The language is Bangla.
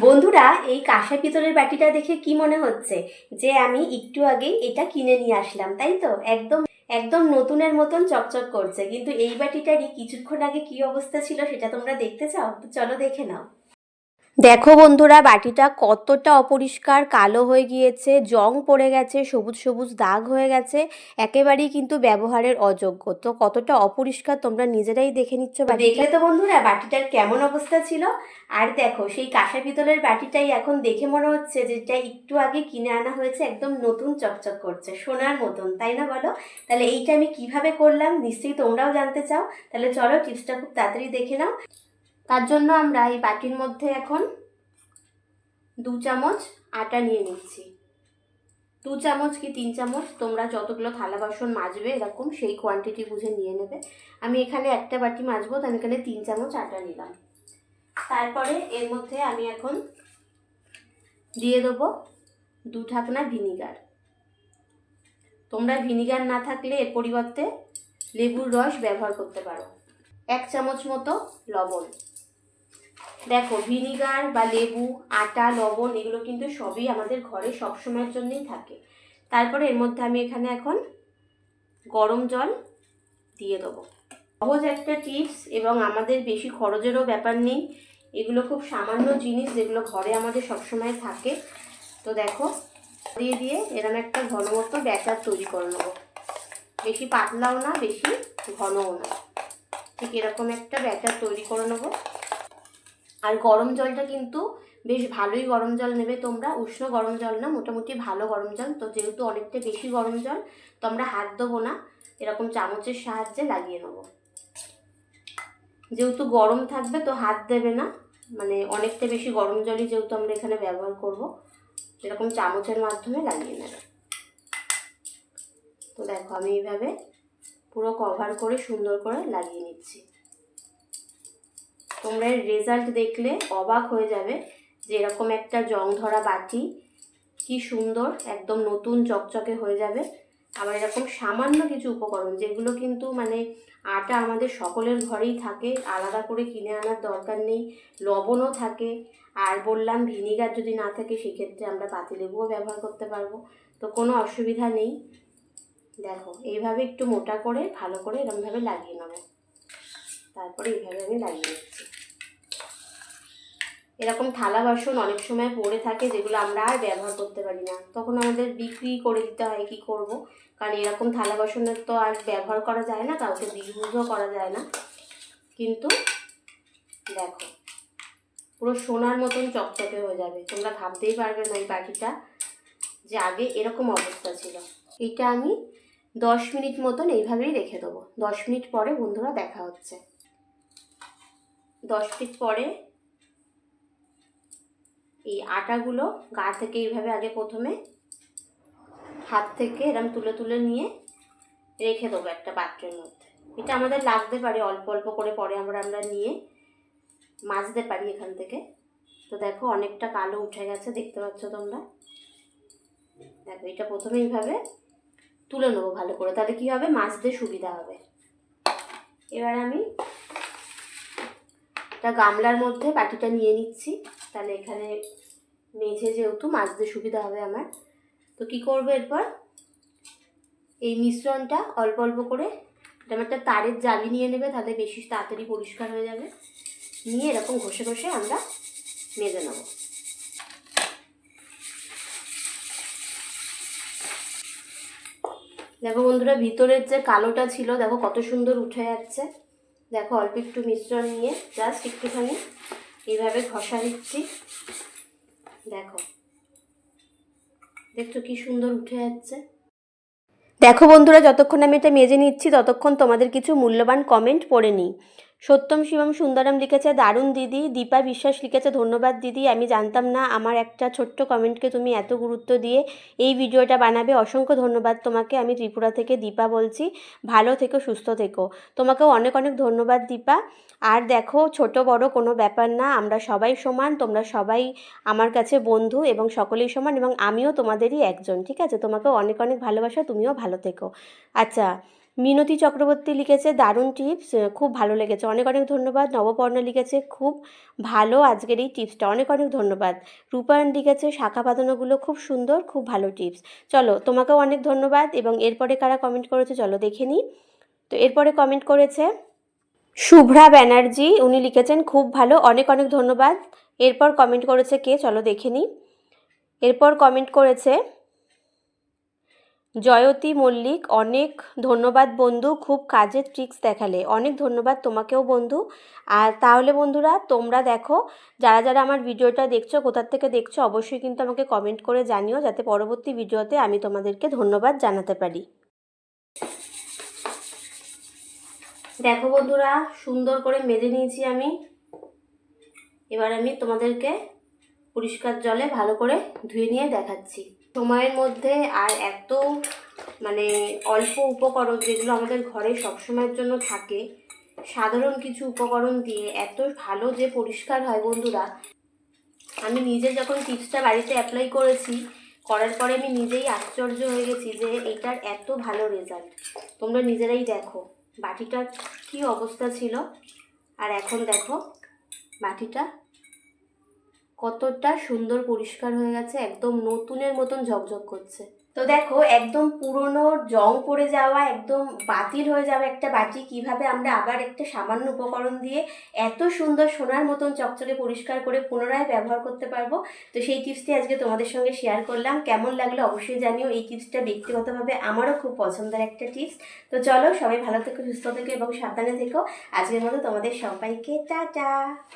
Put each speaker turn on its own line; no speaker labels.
বন্ধুরা, এই কাঁসা পিতলের বাটিটা দেখে কি মনে হচ্ছে? যে আমি একটু আগে এটা কিনে নিয়ে আসলাম, তাই তো? একদম একদম নতুনের মতন চকচক করছে। কিন্তু এই বাটিটারই কিছুক্ষণ আগে কি অবস্থা ছিল সেটা তোমরা দেখতে চাও? তো চলো দেখে নাও। দেখো বন্ধুরা বাটিটা কতটা অপরিষ্কার কালো হয়ে গিয়েছে জং পড়ে গেছে সবুজ সবুজ দাগ হয়ে গেছে একেবারেই কিন্তু ব্যবহারের অযোগ্য। তো কতটা অপরিষ্কার তোমরা নিজেরাই দেখে নিচ্ছ দেখলে তো বন্ধুরা বাটিটার কেমন অবস্থা ছিল। আর দেখো সেই কাঁসা পিতলের বাটিটাই এখন দেখে মনে হচ্ছে যেটা একটু আগে কিনে আনা হয়েছে একদম নতুন চকচক করছে সোনার মতন তাই না বলো? তাহলে এইটা আমি কীভাবে করলাম নিশ্চয়ই তোমরাও জানতে চাও। তাহলে চলো টিপসটা খুব তাড়াতাড়ি দেখে নাও। তার জন্য আমরা এই বাটির মধ্যে এখন দু চামচ আটা নিয়ে নিচ্ছি। দু চামচ কি তিন চামচ? তোমরা যতগুলো থালা বাসন মাজবে এরকম সেই কোয়ান্টিটি বুঝে নিয়ে নেবে। আমি এখানে একটা বাটি মাজবো, তো আমি এখানে তিন চামচ আটা নিলাম। তারপরে এর মধ্যে আমি এখন দিয়ে দেবো দু ঢাকনা ভিনিগার। তোমরা ভিনিগার না থাকলে এর পরিবর্তে লেবুর রস ব্যবহার করতে পারো। এক চামচ মতো লবণ। দেখো, ভিনিগার বা লেবু, আটা, লবণ এগুলো কিন্তু সবই আমাদের ঘরে সবসময়ের জন্যই থাকে। তারপরে এর মধ্যে আমি এখানে এখন গরম জল দিয়ে দেবো। সহজ একটা টিপস এবং আমাদের বেশি খরচেরও ব্যাপার নেই। এগুলো খুব সামান্য জিনিস যেগুলো ঘরে আমাদের সবসময় থাকে। তো দেখো, দিয়ে দিয়ে এরম একটা ঘন মতো ব্যাটার তৈরি করে নেব। বেশি পাতলাও না, বেশি ঘনও না। ঠিক এরকম একটা ব্যাটার তৈরি করে নেব। আর গরম জলটা কিন্তু বেশ ভালোই গরম জল নেবে তোমরা। উষ্ণ গরম জল না, মোটামুটি ভালো গরম জল। তো যেহেতু অনেকটা বেশি গরম জল, তো আমরা হাত দেবো না। এরকম চামচের সাহায্যে লাগিয়ে নেব। যেহেতু গরম থাকবে তো হাত দেবে না মানে অনেকটা বেশি গরম জলই যেহেতু আমরা এখানে ব্যবহার করব, এরকম চামচের মাধ্যমে লাগিয়ে নেবে। তো দেখো আমি এইভাবে পুরো কভার করে সুন্দর করে লাগিয়ে নিচ্ছি। তোমরা এর রেজাল্ট দেখলে অবাক হয়ে যাবে যে এরকম একটা জং ধরা বাটি কি সুন্দর, একদম নতুন চকচকে হয়ে যাবে। আবার এরকম সামান্য কিছু উপকরণ যেগুলো কিন্তু মানে আটা আমাদের সকলের ঘরেই থাকে, আলাদা করে কিনে আনার দরকার নেই, লবণও থাকে। আর বললাম ভিনিগার যদি না থাকে, সেক্ষেত্রে আমরা পাতিলেবুও ব্যবহার করতে পারব। তো কোনো অসুবিধা নেই। দেখো, এইভাবে একটু মোটা করে, ভালো করে এরকমভাবে লাগিয়ে নেব। তারপরে এইভাবে আমি লাগিয়ে নিচ্ছি এরকম থালা বাসন অনেক সময় পড়ে থাকে যেগুলো আমরা আর ব্যবহার করতে পারি না। তখন আমাদের বিক্রি করে দিতে হয় কি করব? কারণ এরকম থালা বাসনের তো আর ব্যবহার করা যায় না, কাউকে বিক্রিও করা যায় না। কিন্তু দেখো, পুরো সোনার মতন চকচকে হয়ে যাবে। তোমরা ভাবতেই পারবে না এই বাটিটা যে আগে এরকম অবস্থা ছিল। এটা আমি দশ মিনিট মতন এইভাবেই রেখে দেবো। দশ মিনিট পরে বন্ধুরা দেখা হচ্ছে। দশ পিস পরে এই আটাগুলো গা থেকে এইভাবে আগে প্রথমে হাত থেকে এরম তুলে তুলে নিয়ে রেখে দেবো একটা পাত্রের মধ্যে। এটা আমাদের লাগতে পারে, অল্প অল্প করে পরে আমরা আমরা নিয়ে মাজতে পারি এখান থেকে। তো দেখো অনেকটা কালো উঠে গেছে, দেখতে পাচ্ছ তোমরা? দেখো, এটা প্রথমে এইভাবে তুলে নেব ভালো করে। তাহলে কী হবে? মাজতে সুবিধা হবে। এবার আমি একটা গামলার মধ্যে বাটিটা নিয়ে নিচ্ছি। তাহলে এখানে মেঝে যেহেতু, মাজতে সুবিধা হবে আমার। তো কি করব এরপর? এই মিশ্রণটা অল্প অল্প করে, এটা একটা তারের জালি নিয়ে নেবে, তাহলে বেশি তাড়াতাড়ি পরিষ্কার হয়ে যাবে। নিয়ে এরকম ঘষে ঘষে আমরা মেজে নেব। দেখো বন্ধুরা, ভিতরের যে কালোটা ছিল, দেখো কত সুন্দর উঠে যাচ্ছে। দেখো অল্প একটু মিশ্রণ নিয়ে জাস্ট একটুখানি এইভাবে ঘষা দিচ্ছি দেখো। দেখছ কি সুন্দর উঠে যাচ্ছে। দেখো বন্ধুরা, যতক্ষণ আমি এটা মেজে নিচ্ছি, ততক্ষণ তোমাদের কিছু মূল্যবান কমেন্ট পড়ে নিই। সত্যম শিবম সুন্দরম লিখেছে, দারুণ দিদি, দীপা বিশ্বাস লিখেছে, ধন্যবাদ দিদি, আমি জানতাম না আমার একটা ছোট্ট কমেন্টকে তুমি এত গুরুত্ব দিয়ে এই ভিডিওটা বানাবে। অসংখ্য ধন্যবাদ তোমাকে, আমি ত্রিপুরা থেকে দীপা বলছি। ভালো থেকো, সুস্থ থেকো। তোমাকেও অনেক অনেক ধন্যবাদ দীপা। আর দেখো, ছোট বড় কোনো ব্যাপার না, আমরা সবাই সমান, তোমরা সবাই আমার কাছে বন্ধু এবং সকলেই সমান এবং আমিও তোমাদেরই একজন, ঠিক আছে? তোমাকেও অনেক অনেক ভালোবাসা, তুমিও ভালো থেকো। আচ্ছা মিনতি চক্রবর্তী লিখেছে, দারুণ টিপস খুব ভালো লেগেছে। অনেক অনেক ধন্যবাদ। নবপর্ণা লিখেছে, খুব ভালো আজকের এই টিপসটা। অনেক অনেক ধন্যবাদ। রূপায়ণ লিখেছে, শাখা বাঁধানোগুলো খুব সুন্দর, খুব ভালো টিপস। চলো, তোমাকেও অনেক ধন্যবাদ এবং এরপরে কারা কমেন্ট করেছে চলো দেখে নিই। তো এরপরে কমেন্ট করেছে শুভ্রা ব্যানার্জি, উনি লিখেছেন, খুব ভালো, অনেক অনেক ধন্যবাদ। এরপর কমেন্ট করেছে কে? চলো দেখে নিই। এরপর কমেন্ট করেছে জয়তী মল্লিক, অনেক ধন্যবাদ বন্ধু, খুব কাজের ট্রিক্স দেখালে। অনেক ধন্যবাদ তোমাকেও বন্ধু। আর তাহলে বন্ধুরা, তোমরা দেখো, যারা যারা আমার ভিডিওটা দেখছ, কোথার থেকে দেখছ, অবশ্যই কিন্তু আমাকে কমেন্ট করে জানিও, যাতে পরবর্তী ভিডিওতে আমি তোমাদেরকে ধন্যবাদ জানাতে পারি। দেখো বন্ধুরা, সুন্দর করে মেজে নিয়েছি আমি। এবার আমি তোমাদেরকে পরিষ্কার জলে ভালো করে ধুয়ে নিয়ে দেখাচ্ছি। সময়ের মধ্যে আর এত মানে অল্প উপকরণ যেগুলো আমাদের ঘরে সবসময়ের জন্য থাকে, সাধারণ কিছু উপকরণ দিয়ে এত ভালো যে পরিষ্কার হয় বন্ধুরা। আমি নিজে যখন টিপসটা বাড়িতে অ্যাপ্লাই করেছি, করার পরে আমি নিজেই আশ্চর্য হয়ে গেছি যে এটার এত ভালো রেজাল্ট তোমরা নিজেরাই দেখো, বাটিটার কি অবস্থা ছিল। আর এখন দেখো, বাটিটা কতটা সুন্দর পরিষ্কার হয়ে গেছে, একদম নতুনের মতন ঝকঝক করছে। তো দেখো, একদম পুরনো জং পড়ে যাওয়া, একদম বাতিল হয়ে যাওয়া একটা বাটি, কীভাবে আমরা আবার একটা সামান্য উপকরণ দিয়ে এত সুন্দর সোনার মতন চকচকে পরিষ্কার করে পুনরায় ব্যবহার করতে পারব? তো সেই টিপসটি আজকে তোমাদের সঙ্গে শেয়ার করলাম। কেমন লাগল অবশ্যই জানিও। এই টিপসটা ব্যক্তিগতভাবে আমারও খুব পছন্দের একটা টিপস তো চলো, সবাই ভালো থেকো, সুস্থ থেকো এবং সাবধানে থেকো। আজকের মতো তোমাদের সবাইকে, টাটা!